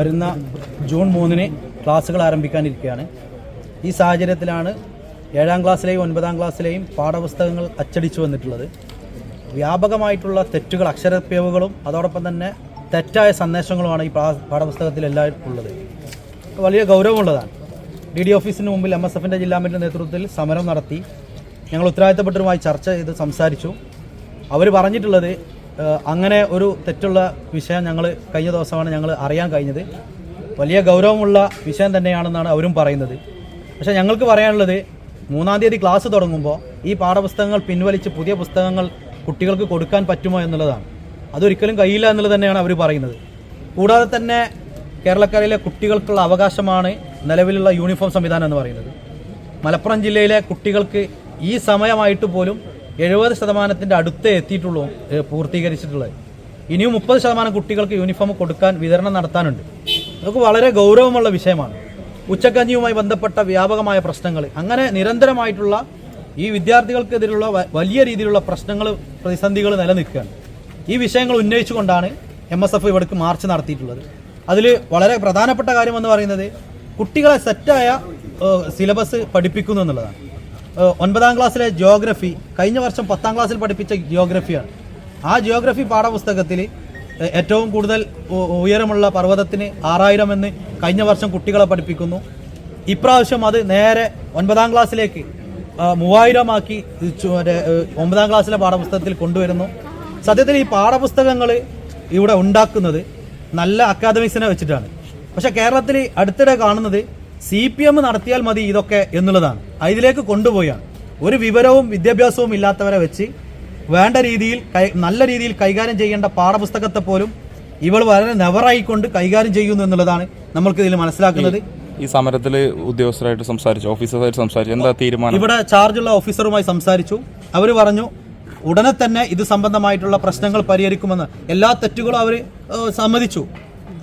വരുന്ന ജൂൺ മൂന്നിന് ക്ലാസ്സുകൾ ആരംഭിക്കാനിരിക്കുകയാണ്. ഈ സാഹചര്യത്തിലാണ് ഏഴാം ക്ലാസ്സിലെയും ഒൻപതാം ക്ലാസ്സിലെയും പാഠപുസ്തകങ്ങൾ അച്ചടിച്ചു വന്നിട്ടുള്ളത്. വ്യാപകമായിട്ടുള്ള തെറ്റുകൾ അക്ഷരപ്പിഴവുകളും അതോടൊപ്പം തന്നെ തെറ്റായ സന്ദേശങ്ങളുമാണ് ഈ പാ- പാഠപുസ്തകത്തിൽ എല്ലാവരും ഉള്ളത്. വലിയ ഗൗരവമുള്ളതാണ്. ഡി ഡി ഓഫീസിന് മുമ്പിൽ എം എസ് എഫിന്റെ ജില്ലാ കമ്മിറ്റിയുടെ നേതൃത്വത്തിൽ സമരം നടത്തി. ഞങ്ങൾ ഉത്തരവാദിത്തപ്പെട്ടവരുമായി ചർച്ച ചെയ്ത് സംസാരിച്ചു. അവർ പറഞ്ഞിട്ടുള്ളത് അങ്ങനെ ഒരു തെറ്റുള്ള വിഷയം ഞങ്ങൾ കഴിഞ്ഞ ദിവസമാണ് ഞങ്ങൾ അറിയാൻ കഴിഞ്ഞത്. വലിയ ഗൗരവമുള്ള വിഷയം തന്നെയാണെന്നാണ് അവരും പറയുന്നത്. പക്ഷേ ഞങ്ങൾക്ക് പറയാനുള്ളത് മൂന്നാം തീയതി ക്ലാസ് തുടങ്ങുമ്പോൾ ഈ പാഠപുസ്തകങ്ങൾ പിൻവലിച്ച് പുതിയ പുസ്തകങ്ങൾ കുട്ടികൾക്ക് കൊടുക്കാൻ പറ്റുമോ എന്നുള്ളതാണ്. അതൊരിക്കലും കഴിയില്ല എന്നുള്ളത് തന്നെയാണ് അവർ പറയുന്നത്. കൂടാതെ തന്നെ കേരളക്കരയിലെ കുട്ടികൾക്കുള്ള അവകാശമാണ് നിലവിലുള്ള യൂണിഫോം സംവിധാനം എന്ന് പറയുന്നത്. മലപ്പുറം ജില്ലയിലെ കുട്ടികൾക്ക് ഈ സമയമായിട്ട് പോലും എഴുപത് ശതമാനത്തിന്റെ അടുത്തേ എത്തിയിട്ടുള്ളൂ പൂർത്തീകരിച്ചിട്ടുള്ളത്. ഇനിയും മുപ്പത് ശതമാനം കുട്ടികൾക്ക് യൂണിഫോം കൊടുക്കാൻ വിതരണം നടത്താനുണ്ട്. അതൊക്കെ വളരെ ഗൗരവമുള്ള വിഷയമാണ്. ഉച്ചക്കഞ്ഞിയുമായി ബന്ധപ്പെട്ട വ്യാപകമായ പ്രശ്നങ്ങൾ. അങ്ങനെ നിരന്തരമായിട്ടുള്ള ഈ വിദ്യാർത്ഥികൾക്കെതിരെയുള്ള വലിയ രീതിയിലുള്ള പ്രശ്നങ്ങൾ പ്രതിസന്ധികൾ നിലനിൽക്കുകയാണ്. ഈ വിഷയങ്ങൾ ഉന്നയിച്ചുകൊണ്ടാണ് എം എസ് എഫ് ഇവിടേക്ക് മാർച്ച് നടത്തിയിട്ടുള്ളത്. അതിൽ വളരെ പ്രധാനപ്പെട്ട കാര്യം എന്ന് പറയുന്നത് കുട്ടികളെ സെറ്റായ സിലബസ് പഠിപ്പിക്കുന്നു എന്നുള്ളതാണ്. ഒൻപതാം ക്ലാസ്സിലെ ജിയോഗ്രഫി കഴിഞ്ഞ വർഷം പത്താം ക്ലാസ്സിൽ പഠിപ്പിച്ച ജിയോഗ്രഫിയാണ് ആ ജിയോഗ്രഫി പാഠപുസ്തകത്തിൽ ഏറ്റവും കൂടുതൽ ഉയരമുള്ള പർവതത്തിന് ആറായിരം എന്ന് കഴിഞ്ഞ വർഷം കുട്ടികളെ പഠിപ്പിക്കുന്നു. ഇപ്രാവശ്യം അത് നേരെ ഒൻപതാം ക്ലാസ്സിലേക്ക് മൂവായിരമാക്കി ഒമ്പതാം ക്ലാസ്സിലെ പാഠപുസ്തകത്തിൽ കൊണ്ടുവരുന്നു. സത്യത്തിൽ ഈ പാഠപുസ്തകങ്ങൾ ഇവിടെ ഉണ്ടാക്കുന്നത് നല്ല അക്കാദമിക്സിനെ വെച്ചിട്ടാണ്. പക്ഷേ കേരളത്തിൽ അടുത്തിടെ കാണുന്നത് സി പി എം നടത്തിയാൽ മതി ഇതൊക്കെ എന്നുള്ളതാണ്. അതിലേക്ക് കൊണ്ടുപോയാണ്. ഒരു വിവരവും വിദ്യാഭ്യാസവും ഇല്ലാത്തവരെ വെച്ച് വേണ്ട രീതിയിൽ നല്ല രീതിയിൽ കൈകാര്യം ചെയ്യേണ്ട പാഠപുസ്തകത്തെ പോലും ഇവൾ വളരെ നെവറായിക്കൊണ്ട് കൈകാര്യം ചെയ്യുന്നു എന്നുള്ളതാണ് നമ്മൾക്ക് ഇതിൽ മനസ്സിലാക്കുന്നത്. ഈ സമരത്തിൽ ഉദ്യോഗസ്ഥരായിട്ട് സംസാരിച്ചു ഓഫീസേഴ്സായിട്ട് സംസാരിച്ചു. എന്താ തീരുമാനം? ഇവിടെ ചാർജുള്ള ഓഫീസറുമായി സംസാരിച്ചു. അവർ പറഞ്ഞു ഉടനെ തന്നെ ഇത് സംബന്ധമായിട്ടുള്ള പ്രശ്നങ്ങൾ പരിഹരിക്കുമെന്ന്. എല്ലാ തെറ്റുകളും അവർ സമ്മതിച്ചു.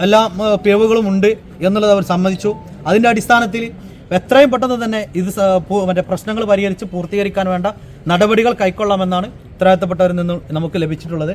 എല്ലാ പിഴവുകളും ഉണ്ട് എന്നുള്ളത് അവർ സമ്മതിച്ചു. അതിന്റെ അടിസ്ഥാനത്തിൽ എത്രയും പെട്ടെന്ന് തന്നെ ഇത് മറ്റേ പ്രശ്നങ്ങൾ പരിഹരിച്ച് പൂർത്തീകരിക്കാൻ വേണ്ട നടപടികൾ കൈക്കൊള്ളാമെന്നാണ് ഉത്തരവാദിത്തപ്പെട്ടവരിൽ നിന്നും നമുക്ക് ലഭിച്ചിട്ടുള്ളത്.